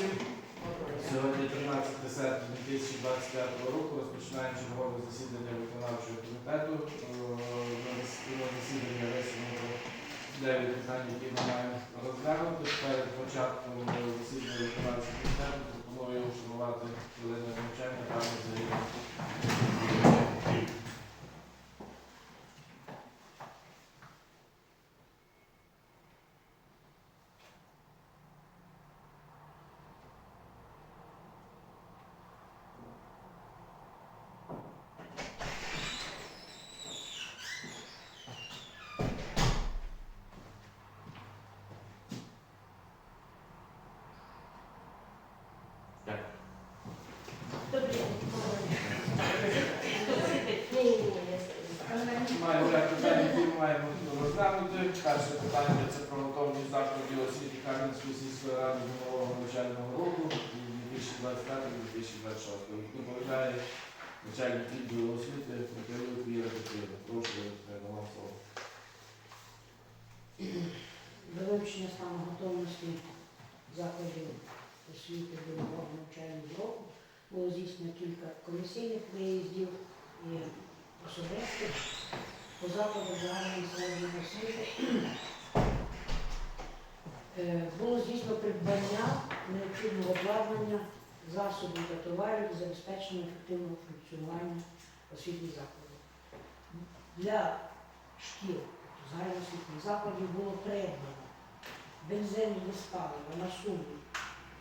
всім. Сьогодні 13 серпня 2025 року розпочинаємо чергове засідання виконавчого комітету. Е, На засідання висунуто 9 питань, які ми маємо розглянути. Перед початком засідання виконавчого комітету пропоную вшанувати хвилину навчання та загиблих. Добрий день. Ні, ні, ні, я Маємо ряд питань, які ми маємо Перше питання це про готовність закладів освіти Кам'янської сільської ради нового навчального року 2025-2026. Доповідає начальник відділу освіти Михайло Віра Петрівна. Прошу вам слово. До вивчення стану готовності закладів освіти до нового навчального року було здійснено кілька комісійних виїздів і особистих по закладу загальної середньої освіти. Е, Було здійснено придбання необхідного обладнання, засобів та товарів для забезпечення ефективного функціонування освітніх закладів. Для шкіл загальноосвітніх закладів було придбано бензин без палива на суму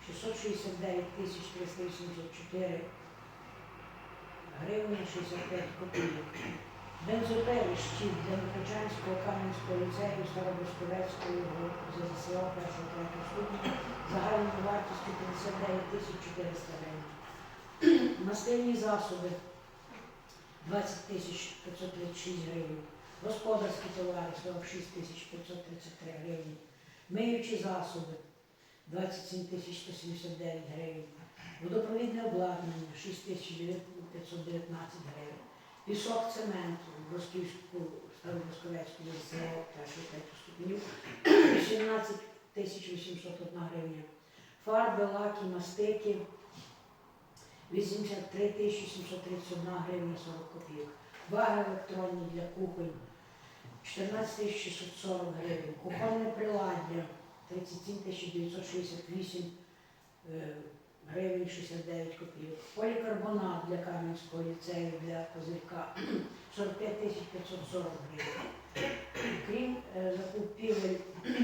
669 тисяч 384 гривні 65 копійок. Бензопилищів для Михачанського Кам'янського ліцею Старобрестовецького ЗСО першого третього ступеня загальною вартістю 59 тисяч 400 гривень. Мастильні засоби 20 тисяч 536 гривень. Господарські товари 46 тисяч 533 гривні. Миючі засоби 27 тисяч 179 гривень. Водопровідне обладнання 6 тисяч 519 гривень. Пісок цементу в Росківську Старобросковецьку ЗСО першого третього ступеню 18 тисяч 801 гривня. Фарби, лаки, мастики 83 тисячі 731 гривня 40 копійок. Ваги електронні для кухонь 14 тисяч 640 гривень. Кухонне приладдя 37 тисяч 968 е, гривень 69 копійок. Полікарбонат для Кам'янського ліцею для козирка 45 тисяч 540 гривень. Крім е, закупівель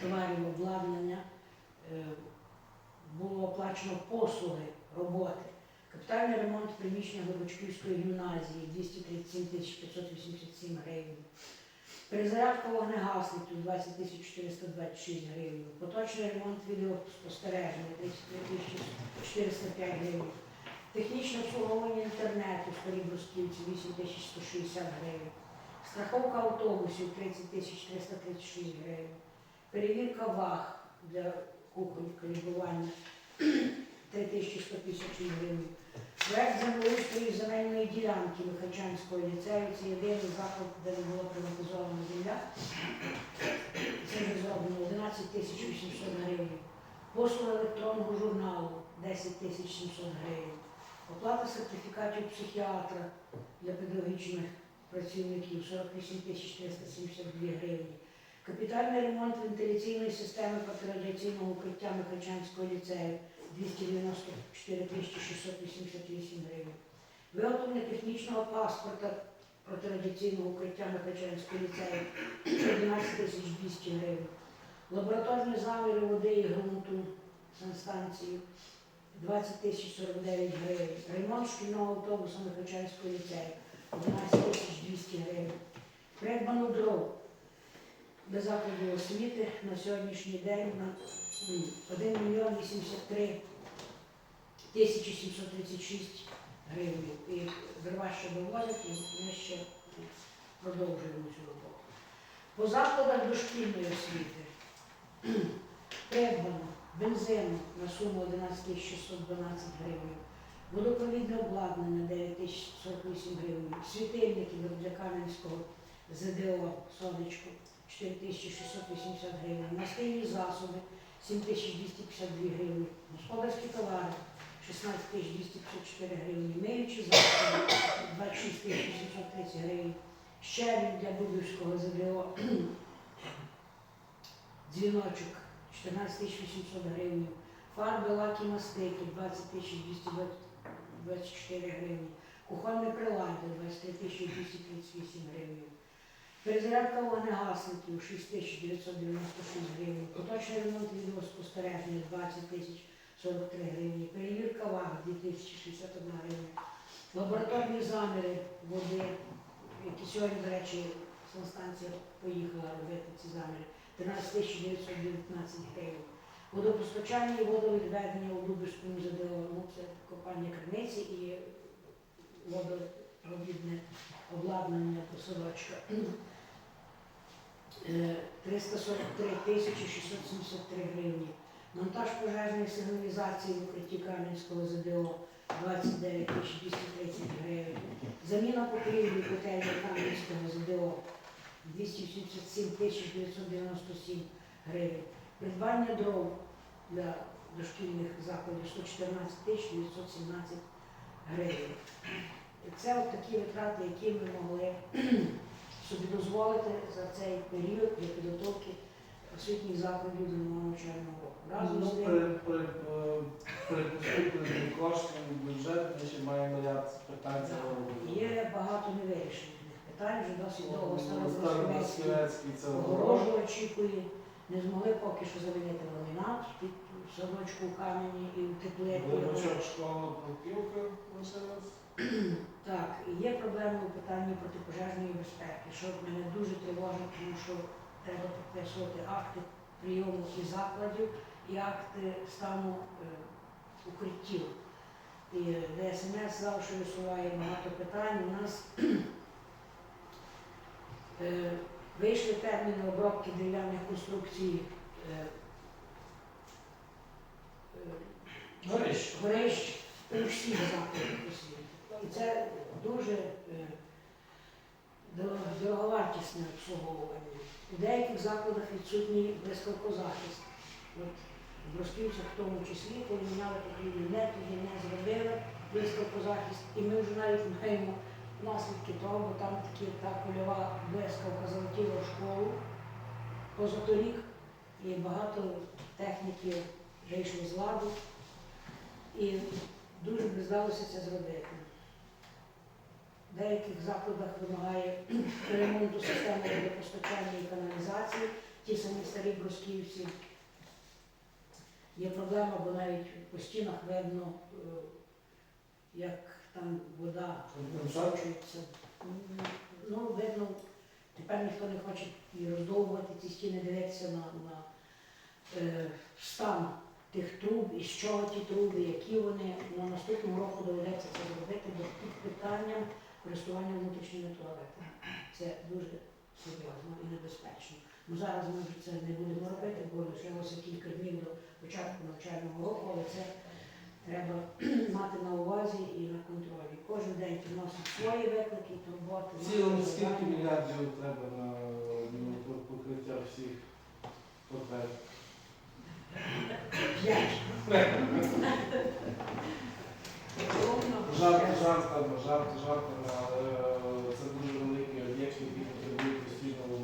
товарів обладнання, е, було оплачено послуги роботи. Капітальний ремонт приміщення Глибочківської гімназії 237 тисяч 587 гривень. Перезарядка вогнегасників 20 тисяч 426 гривень. Поточний ремонт відеоспостереження 33 405 гривень. Технічне обслуговування інтернету в Старій Брусківці 8 160 гривень. Страховка автобусів 30 336 гривень. Перевірка ваг для кухонь коригування 3156 гривень. Проект землеустрою земельної ділянки Михачанського ліцею це єдиний заклад, де не була приватизована земля. Це вже зроблено 11 тисяч 800 гривень. Послуги електронного журналу 10 тисяч 700 гривень. Оплата сертифікатів психіатра для педагогічних працівників 48 тисяч 372 гривні. Капітальний ремонт вентиляційної системи протирадіаційного укриття Михачанського ліцею 294 688 гривень. Виготовлення технічного паспорта протирадіаційного укриття Михачанського ліцею 11 тисяч 200 гривень. Лабораторні заміри води і ґрунту санстанції 20 тисяч 49 гривень. Ремонт шкільного автобуса Михачанського ліцею 11 тисяч 200 гривень. Придбано дров для закладів освіти на сьогоднішній день на 1 мільйон 83 тисячі 736 гривень. І дрова ще довозять, ми ще продовжуємо цю роботу. По закладах дошкільної освіти. Придбано бензину на суму 11 612 гривень, водопровідне обладнання 9 48 гривень, світильники для Кам'янського ЗДО «Сонечко» 4680 гривень, настильні засоби 7252 гривні. Господарські товари 16254 гривні. Миючі засоби 26830 гривень. Щебінь для Дубівського ЗДО. Дзвіночок 14800 гривень. Фарби, лаки, мастики 20224 гривні. Кухонне приладдя 23238 гривень. Перезарядка вогнегасників 6996 гривень. Поточний ремонт відеоспостереження 20 тисяч 43 гривні. Перевірка ваги 2061 гривня. Лабораторні заміри води, які сьогодні, до речі, санстанція поїхала робити ці заміри. 13 919 гривень. Водопостачання і водовідведення у Дубівському ЗДО, ну це копання криниці і водопровідне обладнання до садочка. Е, 343 тисячі 673 гривні. Монтаж пожежної сигналізації в укритті Кам'янського ЗДО 29 тисяч 230 гривень. Заміна покрівлі котельні Кам'янського ЗДО 277 тисяч 997 гривень. Придбання дров для дошкільних закладів 114 тисяч 917 гривень. Це от такі витрати, які ми могли собі дозволити за цей період для підготовки освітніх закладів до нового навчального року. Разом Ну, з тим, при, при, е, при поступленні коштів в бюджет ми ще маємо ряд питань цього року. є багато невирішених питань, вже досить довго Старобродський Старобросківецький це огорожу очікує. Не змогли поки що замінити ламінат під садочку у камені і в теплеті. Глибочок школа лишилась. Так, і є проблеми у питанні протипожежної безпеки, що мене дуже тривожить, тому що треба підписувати акти прийому і закладів і акти стану е, укриттів. І ДСНС завжди висуває багато питань. У нас е, вийшли терміни обробки дерев'яних конструкцій. е, е, Горищ. горищ у всіх закладах. І це дуже е, дороговартісне обслуговування. У деяких закладах відсутній блискавкозахист. От в Бросківцях в тому числі, коли міняли покрівлю, не тоді не зробили блискавкозахист, і ми вже навіть маємо наслідки того, бо там такі та польова блискавка залетіла в школу позаторік, і багато техніки вийшли з ладу. І дуже б здалося це зробити. В деяких закладах вимагає ремонту системи водопостачання і каналізації, ті самі старі бросківці. Є проблема, бо навіть по стінах видно, е, як там вода просочується. Ну, видно, тепер ніхто не хоче і роздовбувати ці стіни, дивитися на, на е, стан тих труб, і чого ті труби, які вони. На наступного року доведеться це зробити бо під питанням користування внутрішніми туалетами. Це дуже серйозно і небезпечно. Ну зараз ми вже це не будемо робити, бо лишилося кілька днів до початку навчального року, але це треба мати на увазі і на контролі. Кожен день приносить свої виклики, турботи. В цілому скільки мільярдів треба на ну, покриття всіх потреб? П'ять. Жартами, жарти жартами, але е, це дуже великі об'єкти, які потребують постійного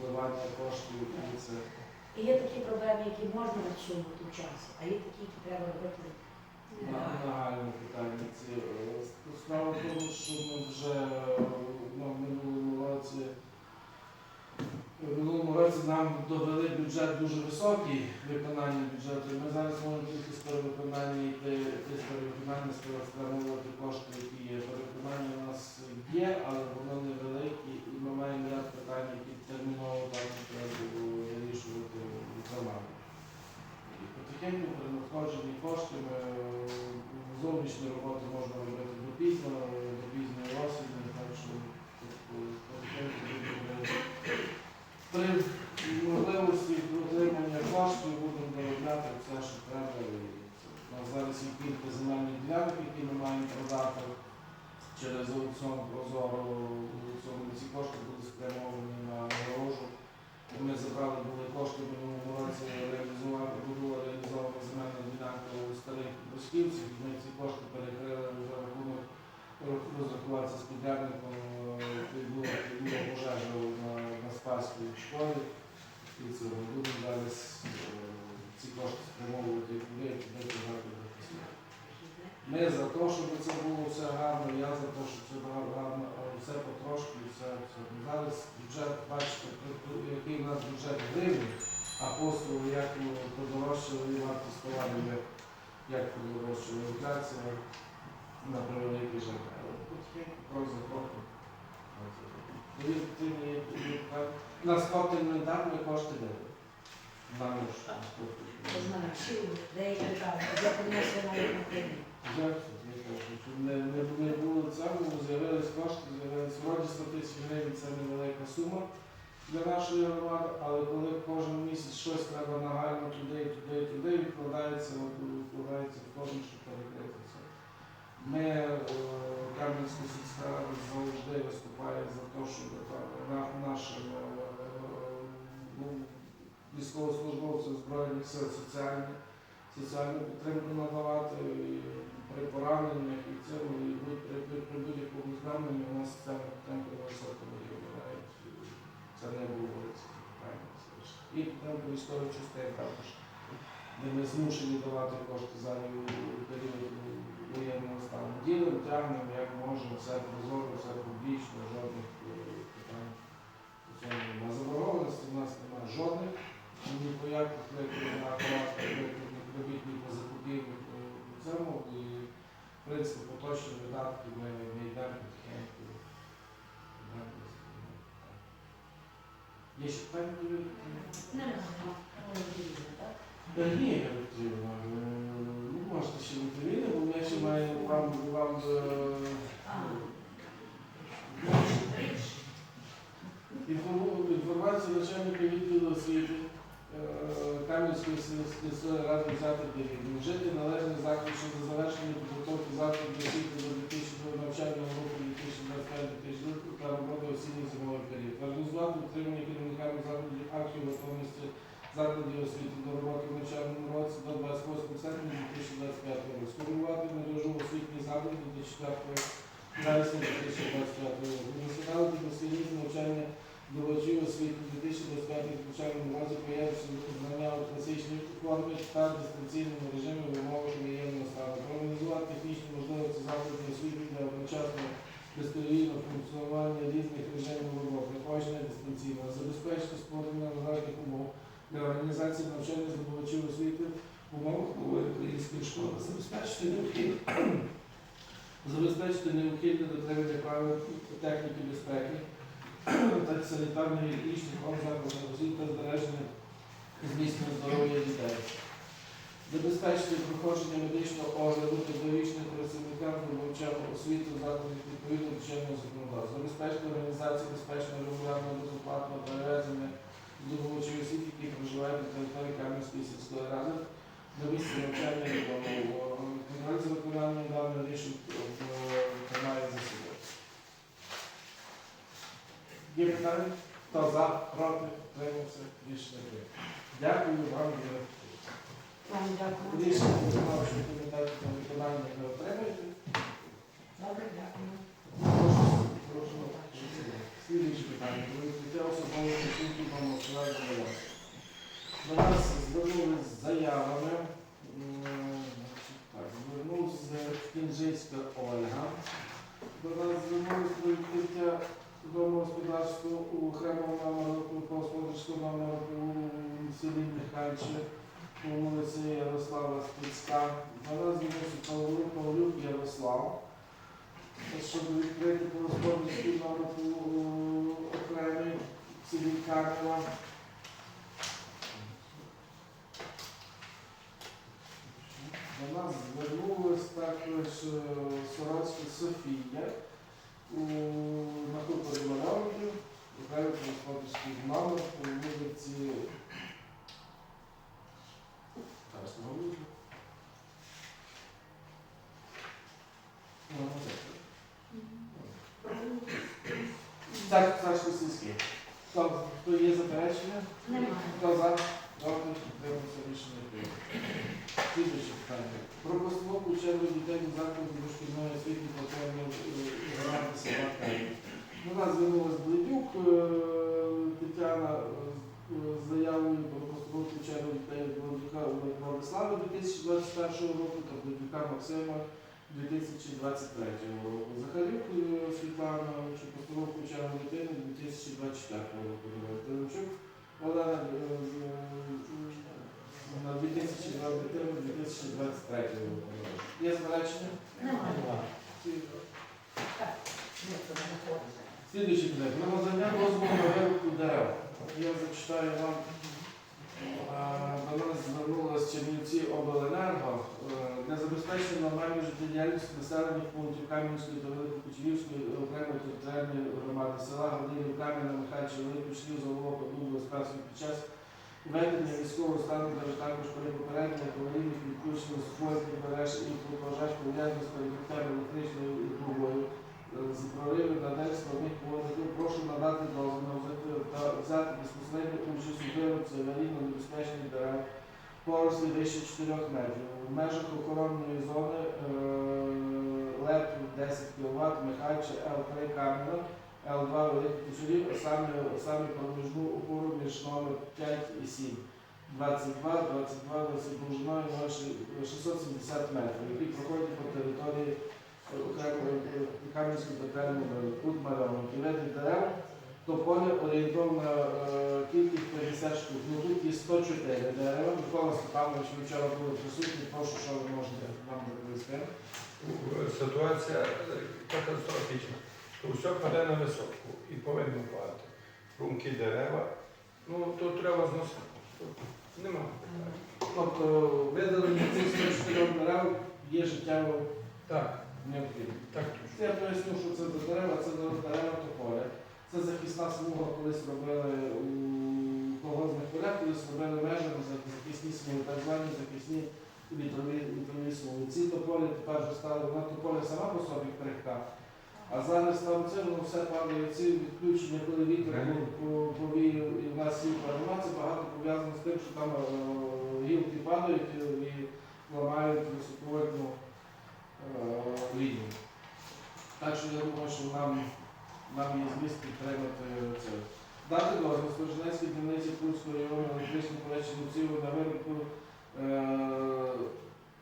вливання коштів. І це І є такі проблеми, які можна відсунути в час, а є такі, які треба робити. нагальне питання. Е, Справа в тому, що ми вже е, ну, в минулому році в минулому році нам довели бюджет дуже високий, виконання бюджету. Ми зараз можемо тільки з перевиконання йти, йти з перевиконання спрямовувати кошти, які є. Перевиконання у нас є, але воно невелике, і ми маємо ряд питань, які терміново також треба вирішувати за нами. І потихеньку при надходженні коштів е, зовнішні роботи можна робити до пізно, до пізньої осені, так що тобто, потихеньку будемо при можливості отримання коштів будемо доробляти все, що треба. І У нас зараз є кілька земельних ділянок, які ми маємо продати через аукціон Прозоро. Аукціон ці кошти будуть спрямовані на огорожу. Ми забрали були кошти в минулому році реалізувати, весною. І це будемо е, ці кошти спрямовувати туди. туди. Ми за те, щоб це було все гарно, я за те, щоб це було гарно, але все потрошки, все, все. Зараз бюджет, бачите, який у нас бюджет гривень, а послуги як подорожчали і вартість як, як подорожчала інфляція на превеликий жаль. Потихеньку, крок за кроком. На спорт інвентар ми кошти знаю, деякі я принесла навіть на я кажу, що не, не, не було цього, з'явились кошти, з'явились вроді 100 тисяч гривень, це невелика сума для нашої громади, але коли кожен місяць щось треба нагально туди, туди, туди, відкладається, відкладається в тому, щоб перекрити Соціальні соціальну підтримку надавати при пораненнях і будь- при, будь-якому зверненні у нас соціальна підтримка на високому рівні. е, Це не це звісно. І підтримка військових частин також, де ми змушені давати кошти за період воєнного стану. Ділимо, тягнемо, як можемо, все прозоро, все публічно, жодних е, питань. у цьому. Заборгованості в нас немає жодних. Ні по яких рахувах, робіт ні по закупівлі по цьому. І, в принципі, поточні видатки ми не йдемо потихеньку. Є ще питання до Юрія? Так? Ні, я е, ну можете ще Віталіна, бо ми ще маємо вам, вам е, А. інформу- інформацію начальника відділу освіти е, Кам'янської сільської ради взяти до відома. Вжити належний заклад щодо завершення підготовки закладів освіти до 2000 навчального року 2025-2026 та роботи осінньої зимовий період. Організувати утримання керівниками закладів актів готовності закладів освіти до роботи в навчальному році до 28 серпня 2025 року. Сформувати мережу освітніх закладів до 4 вересня 2025 року. Розглядати дослідні навчання Доводчів освіти 2025 навчальному році появиться знання у класичній формі та дистанційному режимі в умовах воєнного стану. Проаналізувати технічні можливості закладів освіти для одночасного безперебійного функціонування різних режимів роботи, очне дистанційно, забезпечити створення належних умов для організації навчання здобувачів освіти в умовах нової української школи, забезпечити необхідне забезпечити необхідне дотримання правил техніки безпеки та санітарно-гігієнічних норм закладів освіти та збереження зміцнення здоров'я дітей. Забезпечити проходження медичного огляду педагогічним працівникам здобувачам освіти закладів відповідно до чинного законодавства. Забезпечити організацію безпечного регулярного безоплатного перевезення здобувачів освіти, які проживають на території Кам'янської сільської ради до місця навчання відомо. Контроль за виконанням даних рішень тримає за питання? Хто за, проти, тримався, рішення. Дякую вам дякую. рішення виконавчого комітету та виконання не отримаєте. Добре, дякую. Прошу, слідуюче питання. Відкриття на Москові до вас. До нас звернулись з заявами. звернувся Кінжицька Ольга. До нас звернулись про відкриття домогосподарства у окремому номеру господарського номеру у селі Михайче у вулиці Ярослава нас звернувся Павлюк Павлюк Ярослав. Щоб відкрити господарський номер у окремій в селі Карпова. До нас звернулась також е, Сорочка Софія на хуторі Малявки, окремий господарський номер у вулиці. Зараз не говорю. Ну, це. Так, Сашко сільський. Хто, хто є заперечення? Немає. Хто за? Проти? Підтримався рішення прийнято. Слідуюче питання. Про постановку черги дітей до закладу дошкільної освіти потрібно громади села Кам'янка. До нас звернулась Бледюк е, Тетяна е, чергу дітей Володюка Владислава 2021 року та Максима 2023 року. Захарюк Світлана, що постановку чергу дитини 2024 року. Теренчук Олена на 2020 дитину 2023 року. Є заперечення? Немає. Слідуючий питання. Про надання дозволу на дерев. Я зачитаю вам. Е, До нас звернулася Чернівці обленерго. Е, для забезпечення нормальної життєдіяльності населених пунктів Кам'янської та Великопочерівської окремої територіальної громади села Годинів Кам'яна Михайловича Великопочерів Заволока Подуба Спасу під час введення військового стану та також при попередньому аварійних відключення спортних мереж і пожеж пов'язаних з перекриттям електричною трубою з на день складних поводів. Прошу надати дозвіл та взяти безпосередню участь у виробці аварійно-небезпечних дерев порослі вище 4 метрів. В межах охоронної зони ЛЕП 10 кВт, Михайловича Л3 Кам'яна, Л2 Великих Кучурів, а саме, саме проміжну опору між номер 5 і 7. 22, 22, 20 довжиною 670 метрів, які проходять по території Кам'янської територіальної тут мальованки. Види дерев, то поле орієнтовна е, кількість 50 штук. Ну тут є 104 дерева. Микола Степанович, ви вчора були присутні, прошу, що ви можете нам доповісти. Ситуація е, катастрофічна. То все паде на висотку і повинно падати. Румки дерева, ну то треба зносити. Нема. Тобто видалення цих 104 дерев є життєво Так, необхідно. так точно. Це я поясню, що це за дерева, це дерева тополя. Це захисна смуга, колись робили у колгоспних полях, колись робили межами за захисні смуги, так звані захисні вітрові, смуги. Ці тополі тепер вже стали, вона тополя сама по собі крихка. А зараз там це воно все падає, ці відключення, коли вітер по- по- повіяв і в нас світла нема, це багато пов'язано з тим, що там е, гілки падають і, і ламають високовольтну е, лінію. Так що я думаю, що нам, нам є зміст підтримати це. Дати дозвіл Сторожинецькій дільниці Курського району електричних полечення цілу на виробку е,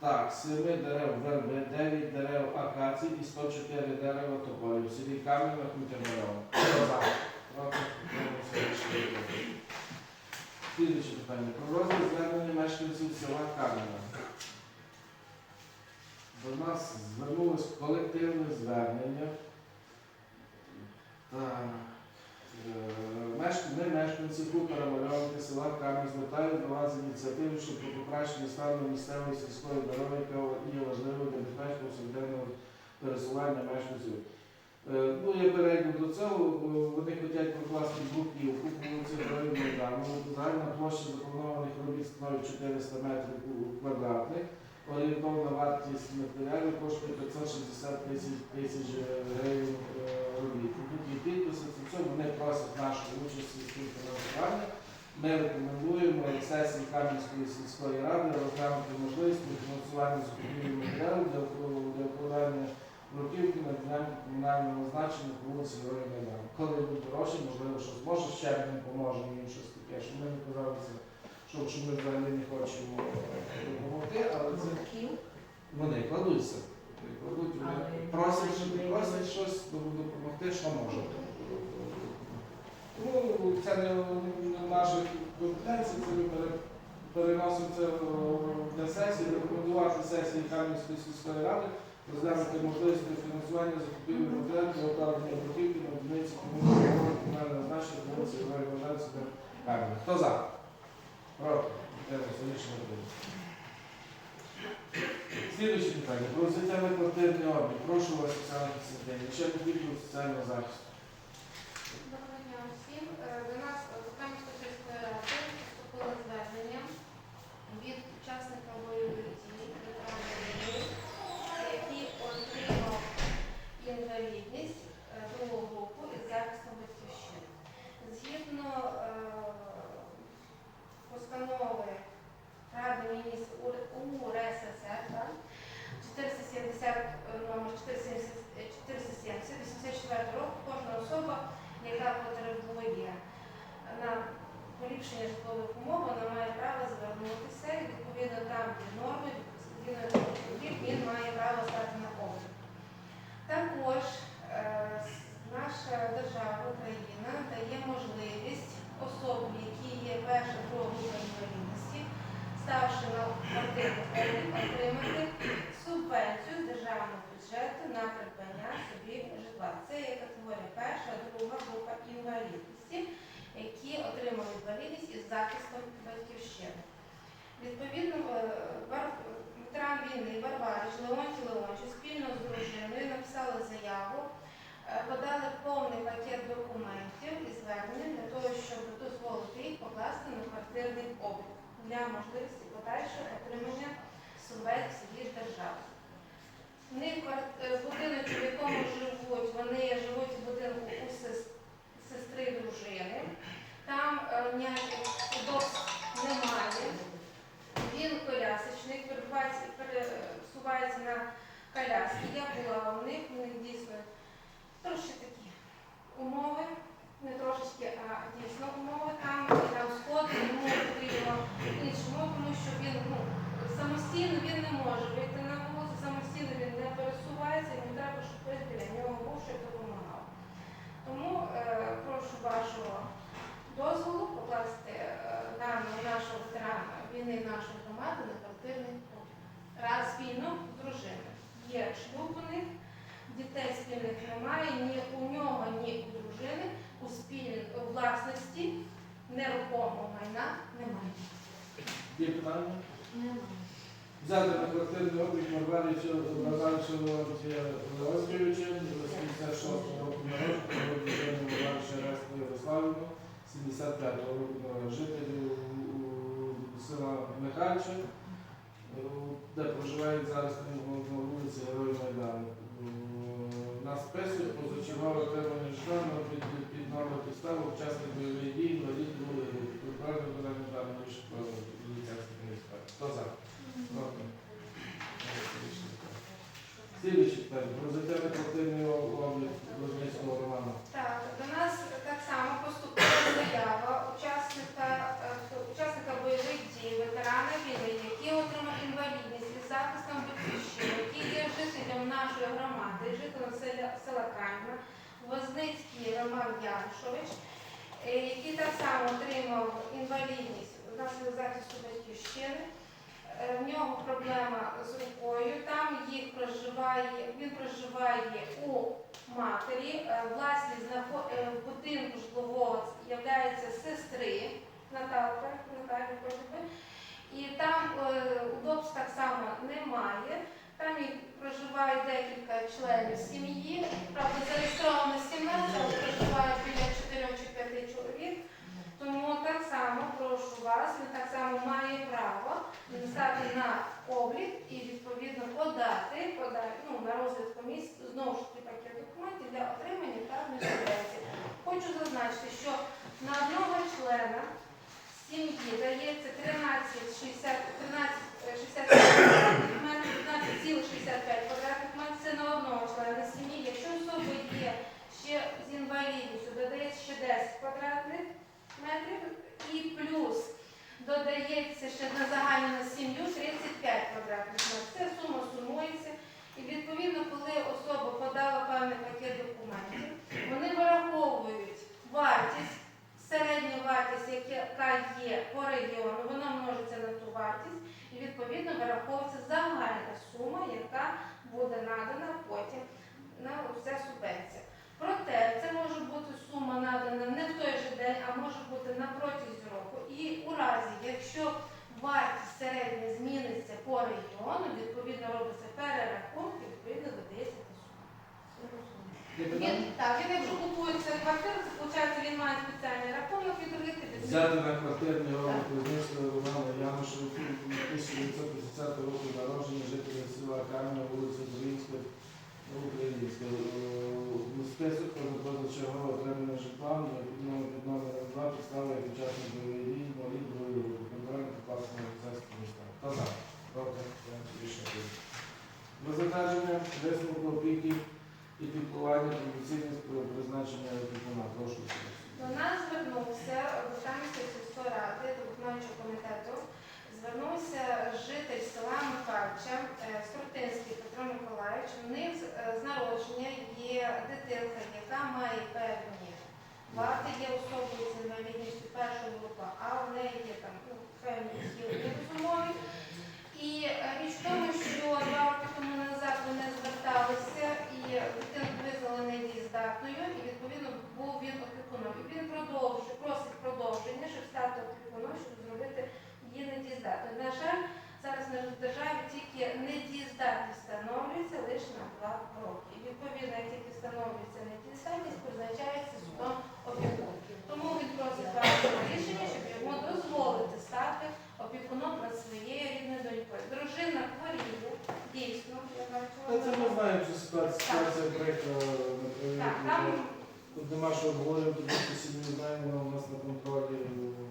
так, 7 дерев верби, 9 дерев акацій і 104 дерева тополі. В селі Кам'яна Хутірмальова. Слідуюче питання. Про розгляд звернення мешканців села Кам'яна. До нас звернулось колективне звернення. Так. Е, Ми, мешканці хутора Мальовки села Кам'ян, звертають до вас з ініціативи, що про покращення стану місцевої сільської дороги, яка є важливою для безпечного повсякденного пересування мешканців. Е, Ну, я перейду до цього. Вони хочуть прокласти бруківку по вулиці Героїв Майдану. Загальна площа запланованих робіт становить 400 метрів квадратних. Орієнтовна вартість матеріалів коштує 560 тисяч тисяч гривень е, робіт. Тут є підписи, вони просять нашої участі фінансуванні. Ми рекомендуємо сесії Кам'янської сільської ради розглянути можливість фінансування закупівлі матеріалів для укладання бруківки на ділянку комунального значення по вулиці Героїв Майдану. Коли будуть гроші, можливо, щось може ще не поможе їм щось таке, щоб ми не казалися, що, що ми взагалі не хочемо е, допомогти, але це вони кладуться. Кладуть, вони просять, просять щось допомогти, що може. Тому це не, наших компетенцій, це ми переносимо це е, для сесії, рекомендувати сесії Кам'янської сільської ради, розглянути можливість фінансування закупівлі матеріалів для бруківки на одиниці комунального значення вулиці Кам'яна. Хто за? Проти? Слідуюче питання. Про соціальний квартирний облік. Прошу вас, Оксана Константинівна, ще відділу соціального захисту. Доброго дня всім. Е, До нас е, до Кам'янської сільської ради поступило звернення від учасника бойових дій ветерана війни, який отримав інвалідність е, другого групу із захисту батьківщини. Згідно е, постанови Ради міністрів УРССР, так, 470, е, номер 470, 470, 84 року кожна погіршення житлових умов, вона має право звернутися і відповідно там, де норми, згідно яких він має право стати на облік. Також е, с- наша держава Україна дає можливість особі, які є перша друга група інвалідності, ставши на квартиру отримати субвенцію з державного бюджету на придбання собі житла. Це є категорія перша, друга група інвалідності, які отримали інвалідність із захистом батьківщини. Відповідно, е, ветеран війни Варварич Леонтій Леонтій спільно з дружиною написали заяву, е, подали повний пакет документів і звернень для того, щоб дозволити їх покласти на квартирний облік для можливості подальшого отримання субвенцій від держави. Е, будинок, в якому живуть, вони живуть в будинку у сестри дружини. Там ніяких удобств немає. Він колясочник, пересувається на коляски. Я була у них, у них дійсно трошки такі умови, не трошечки, а дійсно умови там, і там сходи, йому потрібно іншому, тому що він ну, самостійно він не може вийти на вулицю, самостійно він не пересувається, йому треба, щоб хтось біля нього був, щоб допомагав. Тому е, прошу вашого дозволу покласти е, даного нашого ветерана війни нашої громади на квартирний облік. Раз спільно з дружиною. Є шлюб у них, дітей спільних немає, ні у нього, ні у дружини у спільній власності нерухомого майна немає. Є питання? Немає. Взяти на квартирний облік Марварича Базарича Леонтія Леонтійовича, 86 року народження, Марварича Ресту Ярославівну, 75 року народження, жителі у- у села Михайлича, е, де проживають зараз на на вулиці Героїв Майдану. Е, На списку позачергове отримання житла під, під номер підстави учасник бойових дій, інвалід другої групи. Додання даного рішення про ліцейський міська. Хто за? Проти? Слідуюче питання. Про на квартирний облік Лозницького Романа. Так, до нас так само поступила заява учасника, е, учасника бойових дій, ветерана війни, який отримав інвалідність із захистом батьківщини, який є жителем нашої громади, жителем села, села Возницький Роман Яншович, е, який так само отримав інвалідність внаслідок захисту батьківщини. Е, В нього проблема з рукою. Там їх проживає, він проживає у матері. Е, Власність е, будинку житлового є сестри Наталка, Кожуби. І там удобств так само немає. Там їх проживає декілька членів сім'ї. Правда, зареєстровано 17, але проживає біля 4 чи 5 чоловік. Тому так само прошу вас, він так само має право стати на облік і відповідно подати, подати ну, на розгляд комісії знову ж таки пакет документів для отримання певної субвенції. Хочу зазначити, що на одного члена сім'ї дається 13,60 13,65 квадратних метрів, 15,65 квадратних метрів. Це на одного члена сім'ї. Якщо особа є ще з інвалідністю, додається ще 10 квадратних метрів і плюс додається ще на загальну сім'ю 35 квадратних метрів. Це сума сумується. І відповідно, коли особа подала певний пакет документів, вони вираховують вартість, середню вартість, яка є по регіону, вона множиться на ту вартість, і відповідно вираховується загальна сума, яка буде надана потім на вся субвенція. Проте це може бути сума надана не в той же день, а може бути на протязі року. І у разі, якщо вартість середня зміниться по регіону, відповідно робиться перерахунок і відповідно видається. Він, так, він якщо квартира, це виходить, він має спеціальний рахунок від других від Взяти на квартирний облік Лозницького Романа Януша 1950 року народження, жителя села Кам'яна, вулиця Українська, Українська. У список про позачергове отримання житла, під номером 2 підстави як учасник інвалід другої групи. Контрольно покласти на ліцейський міста. Хто за? Проти? Рішення. Затвердження висновку опіки і піклування професійних про призначення опікуна. Прошу. До нас звернувся Бутанської сільської ради до виконавчого комітету звернувся житель села Михайловича е, Струтинський Петро Миколаївич. В них з- е, народження є дитинка, яка має певні вади, є особою з інвалідністю першої групи, а в неї є там ну, певні схилення розумові. І е, річ в тому, що два роки тому назад вони зверталися і дитину визнали недієздатною, і відповідно був він опікуном. І він продовжує, просить стати опікуном, щоб зробити її недієздатною. На жаль, зараз на державі тільки недієздатність встановлюється лише на два роки. Відповідно, як тільки встановлюється недієздатність, призначається судом опікун. Тому він просить вашого рішення, щоб йому дозволити стати опікуном над своєю рідною донькою. Дружина хворіє, дійсно, я бачу. Це ми знаємо, що ситуація, ситуація прикра на Так, там. Тут нема що обговорювати, що всі знаємо, у нас на контролі все.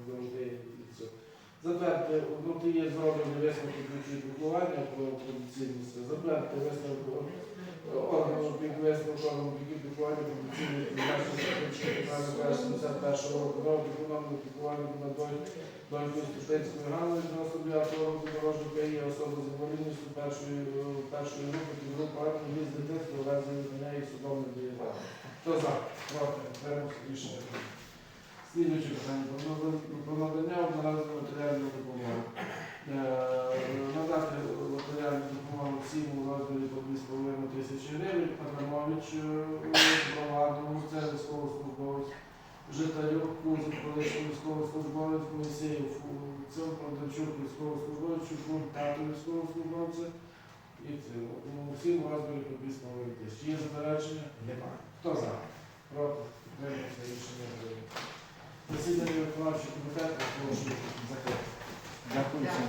Затвердити, ну є зроблені висновки ключі піклування про традиційність. Затвердити висновок органу висновок органу піклування про традиційність призначення закінчення 71 року. Нового економного піклування на донькою Ступинської Ганни 99 року дорожника є особа з інвалідністю першої, групи, підгрупа армії, від дитинства, в разі визнання і судом не дієднання. Хто за? Проти? Утримався? Рішення. Слідуюче питання. Про нада- Про надання одноразової матеріальної допомоги. Е, Надати матеріальну допомогу всім у розмірі по 2,5 тисячі гривень. Адамович Баварному, це військовослужбовець. Житарюк, Кузик, колишній військовослужбовець, Моїсеєв, це Продавчук, військовослужбовець, Чукун, тато військовослужбовця. І це, ну, всім у розмірі по 2,5 тисячі. Є заперечення? Немає. Хто за? Засідання виконавчого комітету оголошую закрите. Дякую всім.